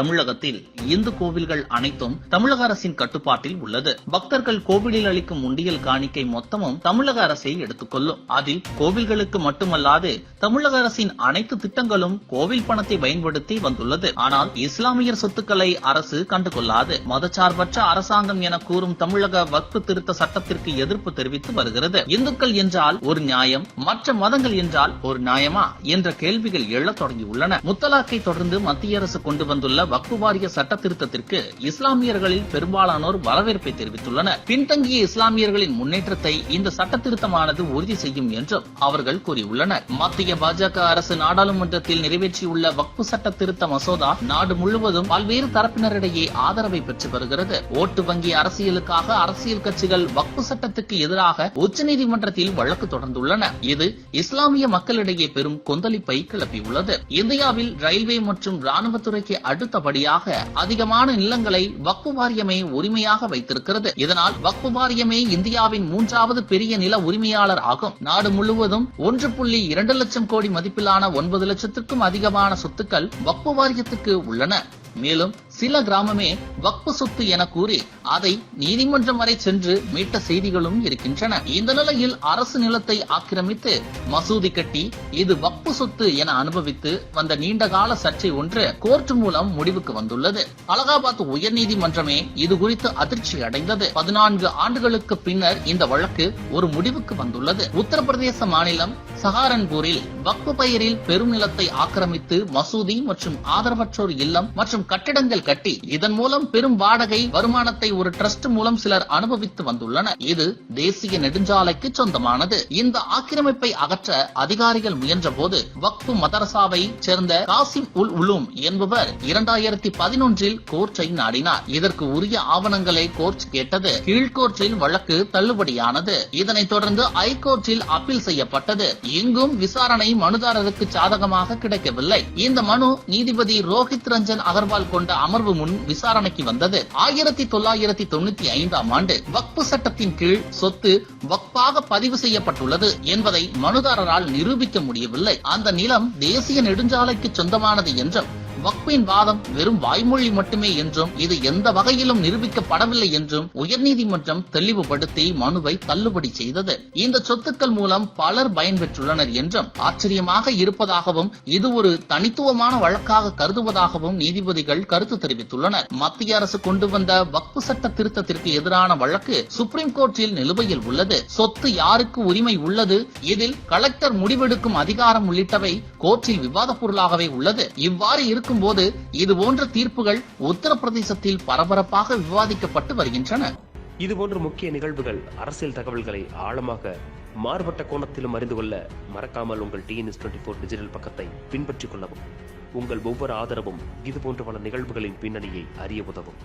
தமிழகத்தில் இந்து கோவில்கள் அனைத்தும் தமிழக அரசின் கட்டுப்பாட்டில் உள்ளது. பக்தர்கள் கோவிலில் அளிக்கும் உண்டியல் காணிக்கை மொத்தமும் தமிழக அரசே எடுத்துக்கொள்ளும் அதில் கோவில்களுக்கு மட்டுமல்லாது தமிழக அரசின் அனைத்து திட்டங்களும் கோவில் பணத்தை பயன்படுத்தி வந்துள்ளது. ஆனால் இஸ்லாமியர் சொத்துக்களை அரசு கண்டுகொள்ளாது. மதச்சார்பற்ற அரசாங்கம் என கூறும் தமிழக வக்பு திருத்த சட்டத்திற்கு எதிர்ப்பு தெரிவித்து வருகிறது. இந்துக்கள் என்றால் ஒரு நியாயம் மற்ற மதங்கள் என்றால் ஒரு நியாயமா என்ற கேள்விகள் எழத் தொடங்கியுள்ளன. முத்தலாக்கை தொடர்ந்து மத்திய அரசு கொண்டு வந்துள்ள வக்பு வாரிய சட்ட திருத்தத்திற்கு இஸ்லாமியர்களில் பெரும்பாலானோர் வரவேற்பை தெரிவித்துள்ளனர். பின்தங்கிய இஸ்லாமியர்களின் முன்னேற்றத்தை இந்த சட்ட திருத்தமானது உறுதி செய்யும் என்றும் அவர்கள் கூறியுள்ளனர். மத்திய பாஜக அரசு நாடாளுமன்றத்தில் நிறைவேற்றியுள்ள வக்பு சட்ட திருத்த மசோதா நாடு முழுவதும் பல்வேறு தரப்பினரிடையே ஆதரவை பெற்று வருகிறது. ஓட்டு வங்கி அரசியலுக்காக அரசியல் கட்சிகள் வக்பு சட்டத்துக்கு எதிராக உச்சநீதிமன்றத்தில் வழக்கு தொடர்ந்துள்ளன. இது இஸ்லாமிய மக்களிடையே பெரும் கொந்தளிப்பை கிளப்பியுள்ளது. இந்தியாவில் ரயில்வே மற்றும் ராணுவத்துறைக்கு அடுத்தபடியாக அதிகமான நிலங்களை வக்பு வாரியமே உரிமையாக வைத்திருக்கிறது. இதனால் வக்பு வாரியமே இந்தியாவின் மூன்றாவது பெரிய நில உரிமையாளர் ஆகும். நாடு முழுவதும் ஒன்று புள்ளி இரண்டு லட்சம் கோடி மதிப்பிலான ஒன்பது லட்சத்திற்கும் அதிகமான சொத்துக்கள் வக்பு வாரியத்துக்கு உள்ளன. மேலும் சில கிராமமே வக்பு சொத்து என கூறி அதை நீதிமன்றம் வரை சென்று மீட்ட செய்திகளும் இருக்கின்றன. இந்த நிலையில் அரசு நிலத்தை ஆக்கிரமித்து மசூதி கட்டி இது வக்பு சொத்து என அனுபவித்து வந்த நீண்டகால சர்ச்சை ஒன்று கோர்ட் மூலம் முடிவுக்கு வந்துள்ளது. அலகாபாத் உயர்நீதிமன்றமே இது குறித்து அதிர்ச்சி அடைந்தது. பதினான்கு ஆண்டுகளுக்கு பின்னர் இந்த வழக்கு ஒரு முடிவுக்கு வந்துள்ளது. உத்தரப்பிரதேச மாநிலம் சஹாரன்பூரில் வக்பு பெயரில் பெரும் நிலத்தை ஆக்கிரமித்து மசூதி மற்றும் ஆதரவற்றோர் இல்லம் மற்றும் கட்டிடங்கள் கட்டி இதன் மூலம் பெரும் வாடகை வருமானத்தை ஒரு டிரஸ்ட் மூலம் சிலர் அனுபவித்து வந்துள்ளனர். இது தேசிய நெடுஞ்சாலைக்கு சொந்தமானது. இந்த ஆக்கிரமிப்பை அகற்ற அதிகாரிகள் முயன்ற போது வக்பு மதரசாவை சேர்ந்த காசிம் உல் உலூம் என்பவர் இரண்டாயிரத்தி பதினொன்றில் கோர்ட்டை நாடினார். இதற்கு உரிய ஆவணங்களை கோர்ட் கேட்டது. கீழ்கோர்ட்டில் வழக்கு தள்ளுபடியானது. இதனைத் தொடர்ந்து ஐகோர்ட்டில் அப்பீல் செய்யப்பட்டது. இங்கும் விசாரணை மனுதாரருக்கு சாதகமாக கிடைக்கவில்லை. இந்த மனு நீதிபதி ரோஹித் ரஞ்சன் அகர்வால் கொண்ட அமர்வு முன் விசாரணைக்கு வந்தது. ஆயிரத்தி தொள்ளாயிரத்தி தொண்ணூத்தி ஐந்தாம் ஆண்டு வக்பு சட்டத்தின் கீழ் சொத்து வக்பாக பதிவு செய்யப்பட்டுள்ளது என்பதை மனுதாரரால் நிரூபிக்க முடியவில்லை. அந்த நிலம் தேசிய நெடுஞ்சாலைக்கு சொந்தமானது என்றும் வக்பின் வாதம் வெறும் வாய்மொழி மட்டுமே என்றும் இது எந்த வகையிலும் நிரூபிக்கப்படவில்லை என்றும் உயர்நீதிமன்றம் தெளிவுபடுத்தி மனுவை தள்ளுபடி செய்தது. இந்த சொத்துக்கள் மூலம் பலர் பயன்பெற்றுள்ளனர் என்றும் ஆச்சரியமாக இருப்பதாகவும் இது ஒரு தனித்துவமான வழக்காக கருதுவதாகவும் நீதிபதிகள் கருத்து தெரிவித்துள்ளனர். மத்திய அரசு கொண்டு வந்த வக்பு சட்ட திருத்தத்திற்கு எதிரான வழக்கு சுப்ரீம் கோர்ட்டில் நிலுவையில் உள்ளது. சொத்து யாருக்கு உரிமை உள்ளது? இதில் கலெக்டர் முடிவெடுக்கும் அதிகாரம் உள்ளிட்டவை கோர்ட்டில் விவாத பொருளாகவே உள்ளது. இவ்வாறு இருக்கும்போது இது போன்ற தீர்ப்புகள் உத்தரப்பிரதேசத்தில் பரபரப்பாக விவாதிக்கப்பட்டு வருகின்றன. இதுபோன்ற முக்கிய நிகழ்வுகள் அரசியல் தகவல்களை ஆழமாக மாறுபட்ட கோணத்திலும் அறிந்து கொள்ள மறக்காமல் உங்கள் டிஎன்எஸ் டுவெண்ட்டி ஃபோர் டிஜிட்டல் பக்கத்தை பின்பற்றிக் கொள்ளவும். உங்கள் ஒவ்வொரு ஆதரவும் இதுபோன்ற பல நிகழ்வுகளின் பின்னணியை அறிய உதவும்.